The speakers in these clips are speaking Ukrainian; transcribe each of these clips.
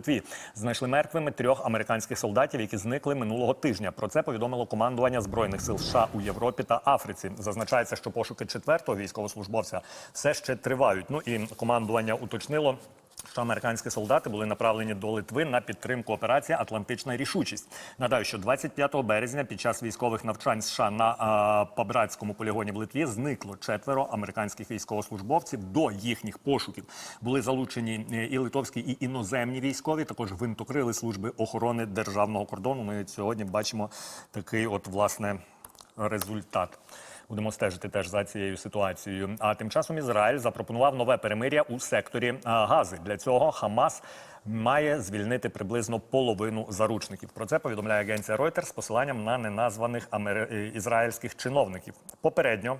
Литві. Знайшли мертвими трьох американських солдатів, які зникли минулого тижня. Про це повідомило командування збройних сил США у Європі та Африці. Зазначається, що пошуки четвертого військовослужбовця все ще тривають. Ну і командування уточнило. Що американські солдати були направлені до Литви на підтримку операції Атлантична рішучість. Нагадаю, що 25 березня під час військових навчань США на а, Пабратському полігоні в Литві зникло четверо американських військовослужбовців. До їхніх пошуків були залучені е, і литовські, і іноземні військові. Також гвинтокрили служби охорони державного кордону. Ми сьогодні бачимо такий, от власне, результат. Будемо стежити теж за цією ситуацією. А тим часом Ізраїль запропонував нове перемиря у секторі Гази. Для цього Хамас має звільнити приблизно половину заручників. Про це повідомляє агенція Reuters з посиланням на неназваних е, ізраїльських чиновників. Попередньо.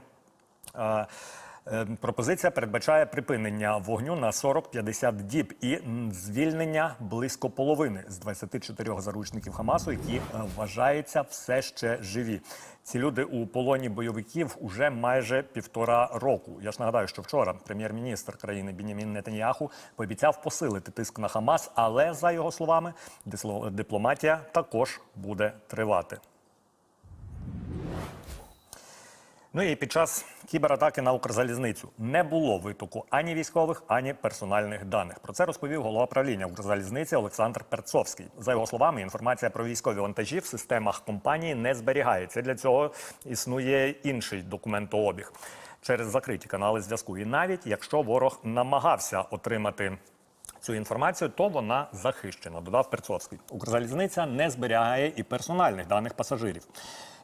Е, Пропозиція передбачає припинення вогню на 40-50 діб і звільнення близько половини з 24 заручників Хамасу, які е, вважаються все ще живі. Ці люди у полоні бойовиків уже майже півтора року. Я ж нагадаю, що вчора прем'єр-міністр країни Бінямін Нетаньяху пообіцяв посилити тиск на Хамас, але за його словами, дипломатія також буде тривати. Ну і під час кібератаки на Укрзалізницю не було витоку ані військових, ані персональних даних. Про це розповів голова правління Укрзалізниці Олександр Перцовський. За його словами, інформація про військові вантажі в системах компанії не зберігається. Для цього існує інший документообіг через закриті канали зв'язку. І навіть якщо ворог намагався отримати цю інформацію, то вона захищена, додав Перцовський. Укрзалізниця не зберігає і персональних даних пасажирів.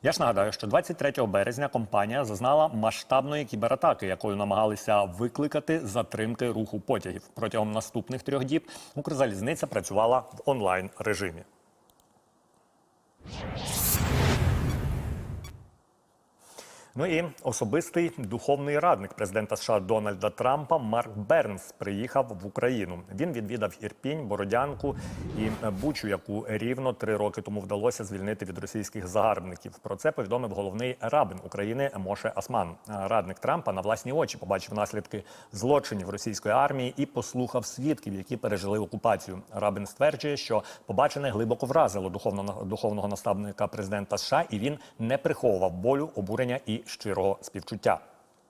Я ж нагадаю, що 23 березня компанія зазнала масштабної кібератаки, якою намагалися викликати затримки руху потягів. Протягом наступних трьох діб Укрзалізниця працювала в онлайн режимі. Ну і особистий духовний радник президента США Дональда Трампа Марк Бернс приїхав в Україну. Він відвідав Ірпінь, Бородянку і Бучу, яку рівно три роки тому вдалося звільнити від російських загарбників. Про це повідомив головний рабин України Моше Асман. Радник Трампа на власні очі побачив наслідки злочинів російської армії і послухав свідків, які пережили окупацію. Рабин стверджує, що побачене глибоко вразило духовного духовного наставника президента США, і він не приховував болю, обурення і щирого співчуття.